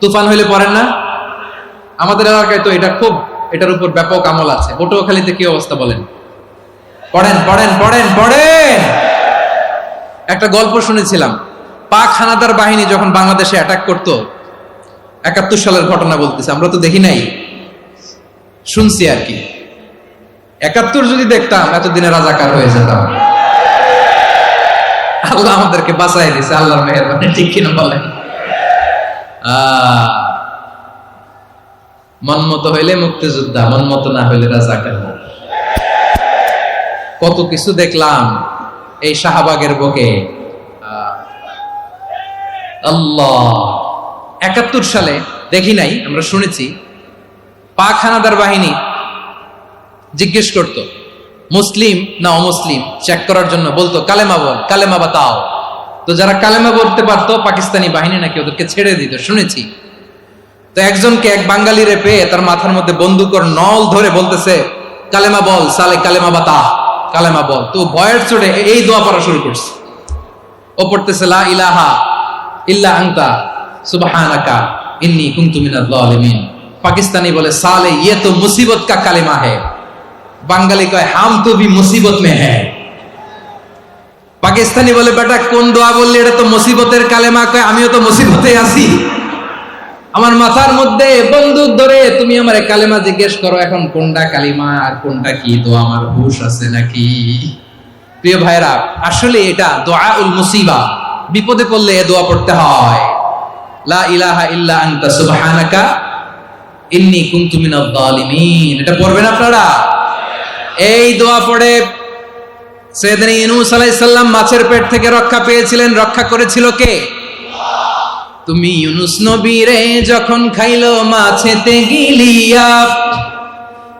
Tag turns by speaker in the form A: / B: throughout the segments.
A: তুফান হইলে পড়েন না? আমাদের এলাকায় তো এটা খুব, এটার উপর ব্যাপক আমল আছে। পটুয়াখালীতে কি অবস্থা বলেন? পড়েন পড়েন পড়েন পড়েন! একটা গল্প শুনেছিলাম। পাক হানাদার বাহিনী যখন বাংলাদেশে অ্যাটাক করত, একাত্তর সালের ঘটনা বলতেছে, আমরা তো দেখি নাই। শুনছি আর কি। একাত্তর যদি দেখতাম, এতদিনে রাজাকার হয়ে যেতাম। আল্লাহ আমাদেরকে বাঁচাই দিছে আল্লাহর মেহরবানি, ঠিক কিনা বলেন? আহ, মন মতো হইলে মুক্তিযোদ্ধা মন মতো না হইলে রাজাকার কত কিছু দেখলাম এই শাহবাগের বুকে। আল্লাহ একাত্তর সালে দেখি নাই আমরা শুনেছি পাক হানাদার বাহিনী জিজ্ঞেস করত মুসলিম না অমুসলিম? চেক করার জন্য বলতো কালেমা বল কালেমা বাতাও। তো যারা কালেমা বলতে পারতো, পাকিস্তানি বাহিনী নাকি ওদেরকে ছেড়ে দিত, শুনেছি। তো একজনকে এক বাঙালিরে পেয়ে তার মাথার মধ্যে বন্দুকর নল ধরে বলতেছে, কালেমা বল, সালে কালেমা বাতা কালেমা বল। তো ভয়ের চড়ে এই দোয়া পড়া শুরু করছে। ও পড়তেছে, লা ইলাহা ইল্লা আংতা সুবহানাকা ইন্নী জালিমিন পাকিস্তানি বলে, সালে ইয়ে তো মুসিবত কা কালেমা है বাঙালি কয়, হাম তো ভি মুসিবত মে হ্যায় পাকিস্তানি বলে, বেটা, কোন দোয়া বললি, এটা তো মুসিবতের কালেমা। কয়, আমিও তো মুসিবতে আছি। আমার মাথার মধ্যে বন্দুক ধরে তুমি আমার কালেমা জিজ্ঞেস করো, এখন কোনটা কালিমা আর কোনটা কি? তো আমার হুশ আছে নাকি? প্রিয় ভাইরা আসলে এটা দোয়া উল মুসিবা। বিপদে পড়লে এ দোয়া পড়তে হয়। লা ইলাহা ইল্লা আনতা, সুবহানাকা, ইন্নী কুনতু মিনাজ জালিমিন এটা পড়বেন আপনারা? এই দোয়া পড়ে সৈয়দনা ইউনূস আলাইহিস সালাম মাছের পেট থেকে রক্ষা পেয়েছিলেন। রক্ষা করেছিল কে? তুমি ইউনুস নবীরে যখন খাইলো মাছেতে গিলিয়া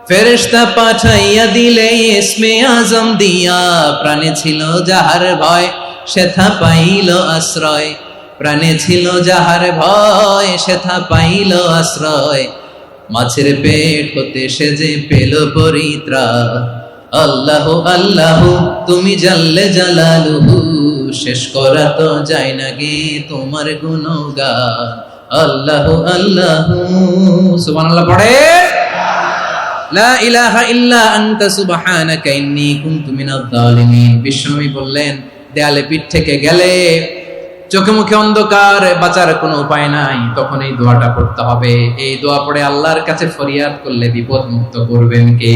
A: ফেরেশতা পাঠাইয়া দিলে ইসমে আজম দিয়া। প্রাণে ছিল যাহার ভয়, সেথা পাইল আশ্রয়। প্রাণে ছিল যাহার ভয়, সেথা পাইল আশ্রয়। মাছের পেট হতে সে যে পেল পরিত্রা আল্লাহ আল্লাহ, তুমি জানলে জালালুহু। শেষ করা তো যায় না গে তোমার গুণগান। আল্লাহ আল্লাহ। সুবহানাল্লাহ, পড়ে। লা ইলাহা ইল্লা আনতা সুবহানাকা ইন্নী কুনতু মিনাজ জালিমিন বিশ্বনবী বললেন, দেয়ালে পিঠ থেকে গেলে চোখে মুখে অন্ধকার, বাঁচার কোনো উপায় নাই। তখন এই দোয়াটা পড়তে হবে। এই দোয়া পড়ে আল্লাহর কাছে ফরিয়াদ করলে বিপদ মুক্ত করবেন কে?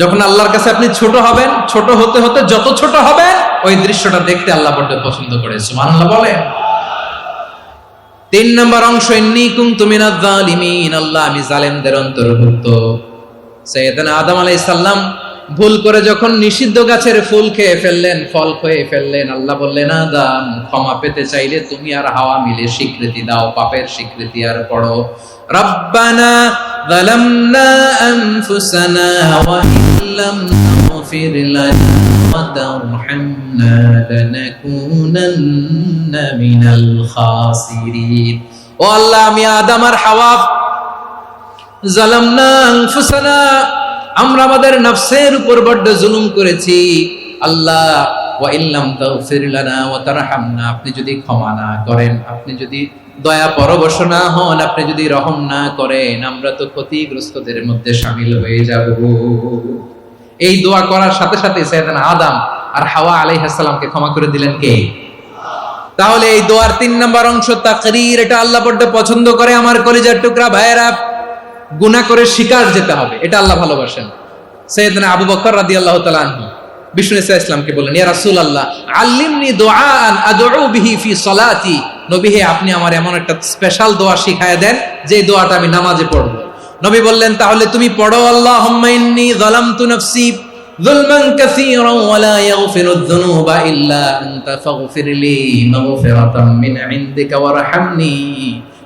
A: যখন আল্লাহর কাছে আপনি ছোট হবেন, ছোট হতে হতে যত ছোট হবেন, ওই দৃশ্যটা দেখতে আল্লাহ বড্ড পছন্দ করে। সুবহানাল্লাহ বলে। তিন নম্বর অংশ ইন্নিকুম তুমিনাজ জালিমিন আল্লাহ আমি জালেমদের অন্তর্ভুক্ত। সৈয়দনা আদম আলাইহিস সালাম ভুল করে যখন নিষিদ্ধ গাছের ফুল খেয়ে ফেললেন ফল খেয়ে ফেললেন আল্লাহ বললেন আদম ক্ষমা পেতে চাইলে তুমি আর হাওয়া মিলে স্বীকৃতি দাও পাপের স্বীকৃতি আর পড়ো রব্বানা ظلمنا أنفسنا وإن لم تغفر لنا وترحمنا لنكونن من الخاسرين ও আল্লাহ আমি আদম আর হাওয়া জালামনা আনফুসানা আমরা আমাদের নফসের উপর বড্ড জুলুম করেছি। আল্লাহ আপনি যদি ক্ষমা না করেন, আপনি যদি দয়া পরবশ না হন, আপনি যদি রহম না করেন, আমরা তো ক্ষতিগ্রস্তদের মধ্যে সামিল হয়ে যাব। এই দোয়া করার সাথে সাথে আদম আর হাওয়া আলাইহিস সালামকে ক্ষমা করে দিলেন কে? তাহলে এই দোয়ার তিন নম্বর অংশ তাকরির, এটা আল্লাহ বড্ড পছন্দ করে আমার কলিজার টুকরা ভাইয়েরা। গুণা করে শিকার যেতে হবে, এটা আল্লাহ ভালোবাসেন। সৈয়দনা আবু বকর রাদি আল্লাহ তালাহু বিষ্ণু ইসা ইসলামকে বললেন, ইয়া রাসুল আল্লাহ আল্লিমনি দোয়ান ফি সলাতি। আপনি আমার এমন একটা স্পেশাল দোয়া শিখায় দেন, যে দোয়াটা আমি নামাজে পড়ব। নবী বললেন, তাহলে তুমি পড়ো আল্লাহ হুম্মাইন্নি যালামতু নাফসি যুলমান কাসীরা যুনুবা ইল্লা আনতা ফাগফিরলি মাগফিরাতাম মিন ইনদিকা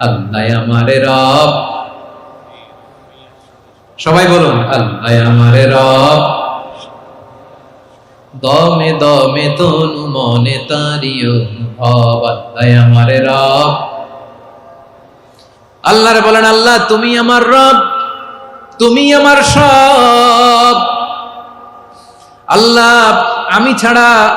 A: আল্লাহ আমারে রব। সবাই বলুন, আল্লাহ আমারে রব। দমে দমে তনু মনে তারিও ভব আল্লাহ আমারে রব। আল্লাহরে বলেন, আল্লাহ, তুমি আমার রব, তুমি আমার সব। আল্লাহ, আমি ছাড়া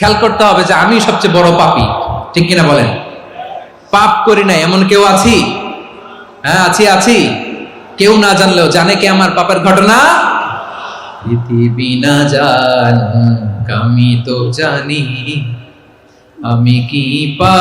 A: খেয়াল করতে হবে যে আমি সবচেয়ে বড় পাপি। ঠিক কিনা বলেন? পাপ করি না এমন কেউ আছি? হ্যাঁ আছি আছি। কেউ না জানলেও জানে কে আমার পাপের ঘটনা? না আমি তো জানি। আমি কি পা